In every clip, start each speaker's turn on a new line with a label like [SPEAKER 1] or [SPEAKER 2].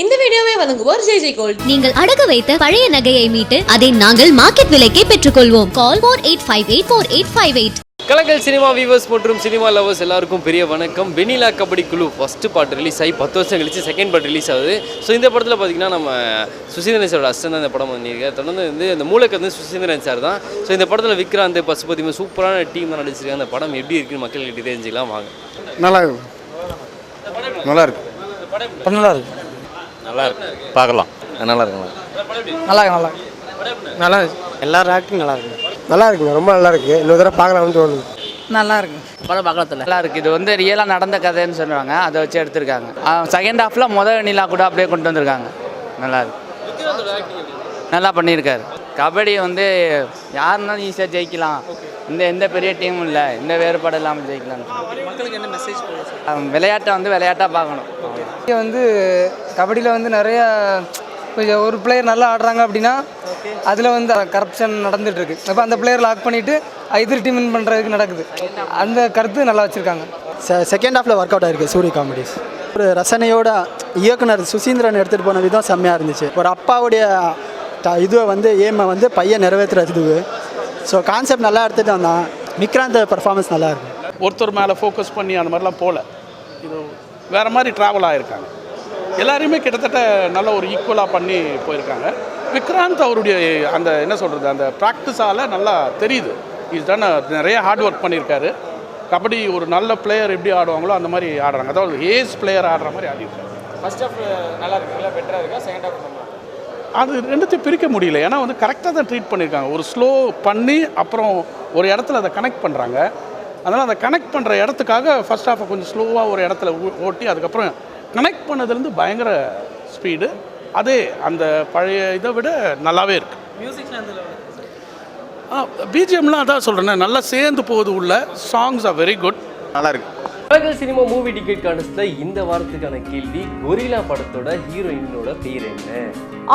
[SPEAKER 1] இந்த வீடியோவை வழங்குவோர் ஜெய் ஜெய் கோல்ட்.
[SPEAKER 2] நீங்கள் அடகு வைத்த பழைய நகையை மீட்டு அதை நாங்கள் மார்க்கெட் விலைக்கே பெற்றுக்கொள்வோம். Call four eight five eight four eight five eight
[SPEAKER 3] கலக்கல் சினிமா வியூவர்ஸ் மற்றும் சினிமா லவர்ஸ் எல்லாருக்கும் பெரிய வணக்கம். வெனிலா கபடி குழு ஃபஸ்ட்டு பார்ட் ரிலீஸ் ஆகி பத்து வருஷம் கழிச்சு செகண்ட் பார்ட் ரிலீஸ் ஆகுது. ஸோ இந்த படத்தில் பார்த்தீங்கன்னா நம்ம சுசீந்திரன் சாரோட அஸ்டன் இந்த படம் பண்ணியிருக்காரு. தொடர்ந்து வந்து இந்த மூலக்கு வந்து சுசீந்திரன் சார் தான். ஸோ இந்த படத்தில் விக்ராந்த் பசுபதி சூப்பரான டீம் தான் நடிச்சிருக்காங்க. அந்த படம் எப்படி இருக்குன்னு மக்கள் கிட்ட தெரிஞ்சுக்கலாம். வாங்க.
[SPEAKER 4] நல்லா இருக்கு. நல்லா இருக்கு.
[SPEAKER 5] நல்லா இருக்கு.
[SPEAKER 4] நல்லா இருக்கு பார்க்கலாம். நல்லா இருக்கு
[SPEAKER 5] நல்லா இருக்கு நல்லா நல்லா இருக்கு. எல்லாரும் ஆக்டிங் நல்லா இருக்கு
[SPEAKER 6] நல்லா இருக்குங்க ரொம்ப நல்லா இருக்கு இன்னொரு தடவை பார்க்கலாம்னு தோணுது.
[SPEAKER 5] நல்லா இருக்கு படம் பார்க்கறதுல. நல்லா இருக்கு இது வந்து ரியலாக நடந்த கதைன்னு சொல்லுவாங்க. அதை வச்சு எடுத்திருக்காங்க. செகண்ட் ஹாஃப்ல முதல் நிலா கூட அப்படியே கொண்டு வந்திருக்காங்க. நல்லா இருக்கு நல்லா பண்ணியிருக்காரு. கபடி வந்து யாருனாலும் ஈஸியாக ஜெயிக்கலாம். இந்த எந்த பெரிய டீமும் இல்லை. இந்த வேறுபாடு இல்லாமல் ஜெயிக்கலாம் மக்களுக்கு என்ன மெசேஜ் விளையாட்டை வந்து விளையாட்டாக பார்க்கணும்.
[SPEAKER 7] இங்கே வந்து கபடியில் வந்து நிறைய இப்போ ஒரு பிளேயர் நல்லா ஆடுறாங்க அப்படின்னா அதில் வந்து கரப்ஷன் நடந்துட்டு இருக்கு அப்போ அந்த பிளேயர் லாக் பண்ணிட்டு எதிர் டீம் வின் பண்ணுறதுக்கு நடக்குது. அந்த கருத்து நல்லா வச்சுருக்காங்க.
[SPEAKER 8] செகண்ட் ஹாஃபில் ஒர்க் அவுட் ஆயிருக்கு சூரிய காமெடிஸ் ஒரு ரசனையோட இயக்குனர் சுசீந்திரன் எடுத்துகிட்டு போன விதம் செம்மையாக இருந்துச்சு. ஒரு அப்பாவுடைய இதுவை வந்து ஏமை வந்து பையன் நிறைவேற்றுற இதுவு ஸோ கான்செப்ட் நல்லா எடுத்துகிட்டு வந்தான். விக்ராந்த் பர்ஃபார்மன்ஸ் நல்லா இருக்கு.
[SPEAKER 9] ஒருத்தர் மேலே ஃபோக்கஸ் பண்ணி அந்த மாதிரிலாம் போகல இது வேறு மாதிரி ட்ராவல் ஆகிருக்காங்க எல்லாரையுமே கிட்டத்தட்ட நல்ல ஒரு ஈக்குவலாக பண்ணி போயிருக்காங்க. விக்ராந்த் அவருடைய அந்த என்ன சொல்கிறது அந்த ப்ராக்டிஸால் நல்லா தெரியுது. இஸ் டன் நிறைய ஹார்ட் ஒர்க் பண்ணியிருக்காரு. கபடி ஒரு நல்ல பிளேயர் எப்படி ஆடுவாங்களோ அந்த மாதிரி ஆடுறாங்க. அதாவது ஏஸ் பிளேயர் ஆடுற மாதிரி ஆடிருக்காரு
[SPEAKER 5] ஃபர்ஸ்ட் ஹாஃப் நல்லா இருக்குங்களா பெட்டராக இருக்கா? செகண்ட் ஹாஃப்
[SPEAKER 9] அது ரெண்டுத்தையும் பிரிக்க முடியல. ஏன்னா வந்து கரெக்டாக தான் ட்ரீட் பண்ணியிருக்காங்க ஒரு ஸ்லோ பண்ணி அப்புறம் ஒரு இடத்துல அதை கனெக்ட் பண்ணுறாங்க அதனால் அதை கனெக்ட் பண்ணுற இடத்துக்காக ஃபர்ஸ்ட் ஹாஃபை கொஞ்சம் ஸ்லோவாக ஒரு இடத்துல ஓட்டி அதுக்கப்புறம் கனெக்ட் பண்ணதுலேருந்து பயங்கர ஸ்பீடு அதே அந்த பழைய இதை விட நல்லாவே இருக்கு. பிஜிஎம்லாம் அதான் சொல்கிறேன் நல்லா சேர்ந்து போகுது உள்ள. சாங்ஸ் ஆர் வெரி குட்
[SPEAKER 4] நல்லா இருக்கு.
[SPEAKER 3] கலக்கல் சினிமா மூவி டிக்கெட் கான்டெஸ்ட்டில் இந்த வாரத்துக்கான கேள்வி கொரிலா படத்தோட ஹீரோயினோட பேர் என்ன?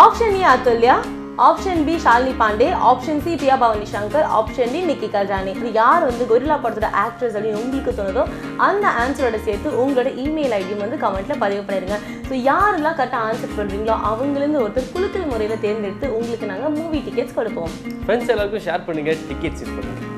[SPEAKER 1] Option A Athulya option B Shalini Pandey option C Priya Bhavani Shankar option D Nikki Galrani இது யார் வந்து கொரில்லா படத்தோட ஆக்ட்ரஸ் அப்படின்னு உங்களுக்கு தோணுதோ அந்த ஆன்சரோட சேர்த்து உங்களோட இமெயில் ஐடியும் வந்து கமெண்ட்ல பதிவு பண்ணிடுங்க ஸோ யாரெல்லாம் கரெக்டாக ஆன்சர் பண்ணுறீங்களோ அவங்களிருந்து ஒருத்தர் குலுக்கல் முறையில் தேர்ந்தெடுத்து உங்களுக்கு நாங்கள் மூவி டிக்கெட்ஸ் கொடுப்போம்.
[SPEAKER 3] ஃப்ரெண்ட்ஸ் எல்லாருக்கும் ஷேர் பண்ணுங்கள் டிக்கெட்ஸ் பண்ணுங்கள்